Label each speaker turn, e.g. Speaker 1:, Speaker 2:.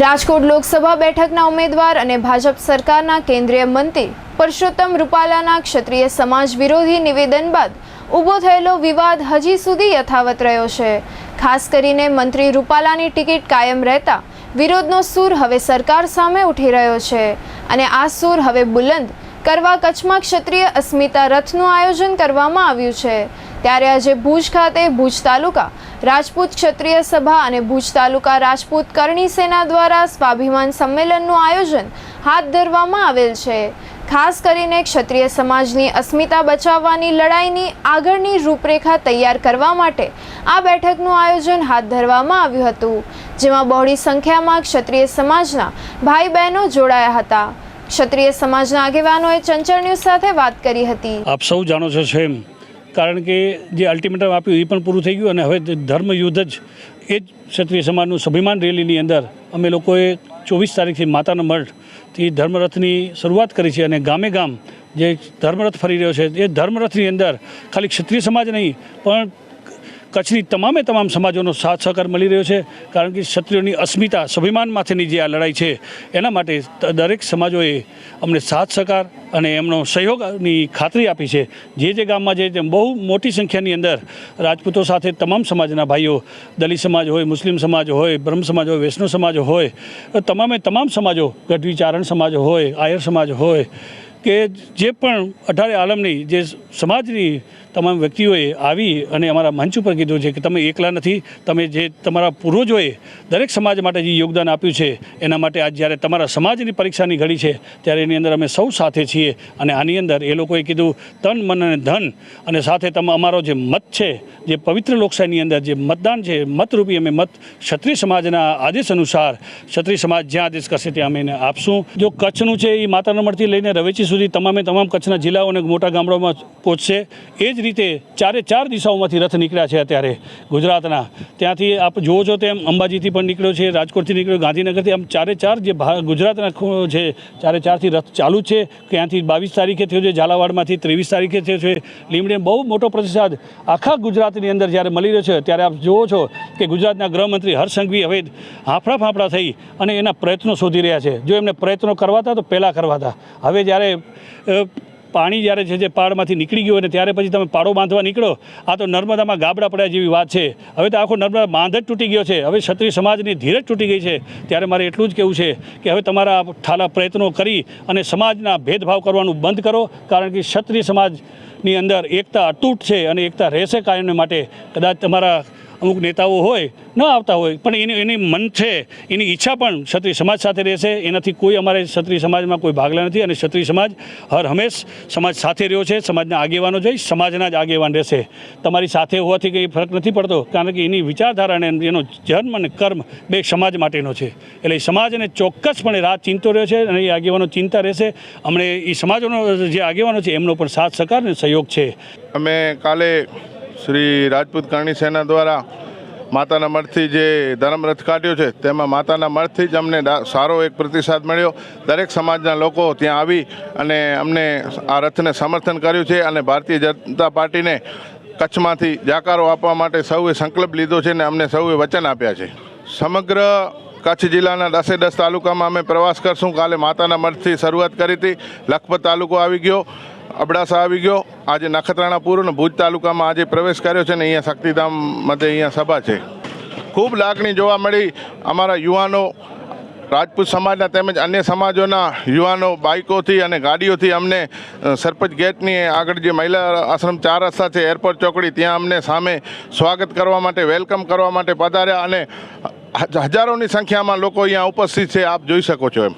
Speaker 1: રાજકોટ લોકસભા બેઠકના ઉમેદવાર અને ભાજપ સરકારના કેન્દ્રીય મંત્રી પરસોત્તમ રૂપાલાના ક્ષત્રિય સમાજ વિરોધી નિવેદન બાદ ઊભો થયેલો વિવાદ હજી સુધી યથાવત રહ્યો છે. ખાસ કરીને મંત્રી રૂપાલાની ટિકિટ કાયમ રહેતા વિરોધનો સૂર હવે સરકાર સામે ઉઠી રહ્યો છે અને આ સૂર હવે બુલંદ કરવા કચ્છમાં ક્ષત્રિય અસ્મિતા રથનું આયોજન કરવામાં આવ્યું છે. ત્યારે આજે ભુજ ખાતે ભુજ તાલુકા રાજપૂત ક્ષત્રિય સભા અને ભુજ તાલુકા રાજપૂત કરણી સેના દ્વારા સ્વાભિમાન સંમેલનનું આયોજન હાથ ધરવામાં આવેલ છે. ખાસ કરીને ક્ષત્રિય સમાજની અસ્મિતા બચાવવાની લડાઈની આગળની રૂપરેખા તૈયાર કરવા માટે આ બેઠકનું આયોજન હાથ ધરવામાં આવ્યું હતું, જેમાં બહોળી સંખ્યામાં ક્ષત્રિય સમાજના ભાઈ બહેનો જોડાયા હતા. ક્ષત્રિય સમાજના આગેવાનોએ ચંચળ ન્યૂઝ સાથે વાત કરી હતી.
Speaker 2: આપ સૌ જાણો છો છે એમ કારણ કે જે અલ્ટિમેટમ આપ્યું એ પણ પૂરું થઈ ગયું અને હવે ધર્મયુદ્ધ જ, એ જ ક્ષત્રિય સમાજનું સ્વાભિમાન રેલીની અંદર અમે લોકોએ ચોવીસ તારીખથી માતાના મઠથી ધર્મરથની શરૂઆત કરી છે અને ગામે ગામ જે ધર્મરથ ફરી રહ્યો છે, એ ધર્મરથની અંદર ખાલી ક્ષત્રિય સમાજ નહીં, પણ કચ્છની તમામે તમામ સમાજોનો સાથ સહકાર મળી રહ્યો છે, કારણ કે ક્ષત્રિયોની અસ્મિતા સ્વાભિમાન માથેની જે આ લડાઈ છે, એના માટે દરેક સમાજોએ અમને સાથ સહકાર અને એમનો સહયોગની ખાતરી આપી છે. જે જે ગામમાં જે બહુ મોટી સંખ્યાની અંદર રાજપૂતો સાથે તમામ સમાજના ભાઈઓ, દલિત સમાજ હોય, મુસ્લિમ સમાજ હોય, બ્રહ્મ સમાજ હોય, વૈષ્ણવ સમાજ હોય, તમામે તમામ સમાજો ગઢવી ચારણ સમાજ હોય, આયર સમાજ હોય કે જે પણ અઢારે આલમની જે સમાજની તમામ વ્યક્તિઓએ આવી અને અમારા મંચ ઉપર કીધું છે કે તમે એકલા નથી, તમે જે તમારા પૂર્વજોએ દરેક સમાજ માટે જે યોગદાન આપ્યું છે, એના માટે આજ જ્યારે તમારા સમાજની પરીક્ષાની ઘડી છે, ત્યારે એની અંદર અમે સૌ સાથે છીએ અને આની અંદર એ લોકોએ કીધું, તન, મન અને ધન. અને સાથે તમે, અમારો જે મત છે, જે પવિત્ર લોકશાહીની અંદર જે મતદાન છે, મતરૂપી અમે મત ક્ષત્રિય સમાજના આદેશ અનુસાર, ક્ષત્રિય સમાજ જ્યાં આદેશ કરશે ત્યાં અમે એને આપશું. જો કચ્છનું છે એ માતાના મળતી લઈને રવેચી સુધી તમામે તમામ કચ્છના જિલ્લાઓ અને મોટા ગામડાઓમાં પહોંચશે. એ જ રીતે ચારે ચાર દિશાઓમાંથી રથ નીકળ્યા છે અત્યારે ગુજરાતના. ત્યાંથી આપ જુઓ છો તેમ અંબાજીથી પણ નીકળ્યો છે, રાજકોટથી નીકળ્યો, ગાંધીનગરથી. આમ ચારે ચાર જે ગુજરાતના છે ચારે ચારથી રથ ચાલુ છે. ત્યાંથી બાવીસ તારીખે થયો છે, ઝાલાવાડમાંથી ત્રેવીસ તારીખે થયો છે. લીમડે બહુ મોટો પ્રતિસાદ આખા ગુજરાતની અંદર જ્યારે મળી રહ્યો છે, ત્યારે આપ જુઓ છો કે ગુજરાતના ગૃહમંત્રી હર્ષસંઘવી હવે હાફડા ફાફડા થઈ અને એના પ્રયત્નો શોધી રહ્યા છે. જો એમને પ્રયત્નો કરવાતા તો પહેલાં કરવાતા. હવે જ્યારે પાણી જ્યારે છે જે પાડમાંથી નીકળી ગયું અને ત્યારે પછી તમે પાડો બાંધવા નીકળો, આ તો નર્મદામાં ગાબડા પડ્યા જેવી વાત છે. હવે તો આખો નર્મદા બાંધ જ તૂટી ગયો છે. હવે ક્ષત્રિય સમાજની ધીરજ તૂટી ગઈ છે. ત્યારે મારે એટલું જ કહેવું છે કે હવે તમારા ઠાલા પ્રયત્નો કરી અને સમાજના ભેદભાવ કરવાનું બંધ કરો, કારણ કે ક્ષત્રિય સમાજની અંદર એકતા અતૂટ છે અને એકતા રહેશે કાયમને માટે. કદાચ તમારા અમુક નેતાઓ હોય, ન આવતા હોય, પણ એની એની મન છે, એની ઈચ્છા પણ ક્ષત્રિય સમાજ સાથે રહેશે. એનાથી કોઈ અમારે ક્ષત્રિય સમાજમાં કોઈ ભાગલા નથી અને ક્ષત્રિય સમાજ હર હંમેશ સમાજ સાથે રહ્યો છે, સમાજના આગેવાનો જોઈ સમાજના જ આગેવાન રહેશે. તમારી સાથે હોવાથી કંઈ ફરક નથી પડતો, કારણ કે એની વિચારધારા અને એનો જન્મ અને કર્મ બે સમાજ માટેનો છે. એટલે એ સમાજને ચોક્કસપણે રાહ ચિંતો રહ્યો છે અને એ આગેવાનો ચિંતા રહેશે. અમને એ સમાજોનો જે આગેવાનો છે, એમનો પણ સાથ સહકાર અને સહયોગ છે.
Speaker 3: અમે કાલે શ્રી રાજપૂત કરણી સેના દ્વારા માતાના મઠથી જે ધર્મરથ કાઢ્યો છે, તેમાં માતાના મઠથી જ અમને સારો એક પ્રતિસાદ મળ્યો. દરેક સમાજના લોકો ત્યાં આવી અને અમને આ રથને સમર્થન કર્યું છે અને ભારતીય જનતા પાર્ટીને કચ્છમાંથી જાકારો આપવા માટે સૌએ સંકલ્પ લીધો છે અને અમને સૌએ વચન આપ્યા છે. સમગ્ર કચ્છ જિલ્લાના દસે દસ તાલુકામાં અમે પ્રવાસ કરશું. કાલે માતાના મઠથી શરૂઆત કરી હતી. લખપત તાલુકો આવી ગયો, અબડાસા આવી ગયો. આજે નખત્રાણા પૂર્વ અને ભુજ તાલુકામાં આજે પ્રવેશ કર્યો છે ને અહીંયા શક્તિધામ મધ્ય અહીંયા સભા છે. ખૂબ લાગણી જોવા મળી અમારા યુવાનો, રાજપૂત સમાજના તેમજ અન્ય સમાજોના યુવાનો બાઇકોથી અને ગાડીઓથી અમને સરપંચ ગેટની આગળ જે મહિલા આશ્રમ ચાર રસ્તા છે, એરપોર્ટ ચોકડી, ત્યાં અમને સામે સ્વાગત કરવા માટે, વેલકમ કરવા માટે પધાર્યા અને હજારોની સંખ્યામાં લોકો અહીંયા ઉપસ્થિત છે આપ જોઈ શકો છો એમ.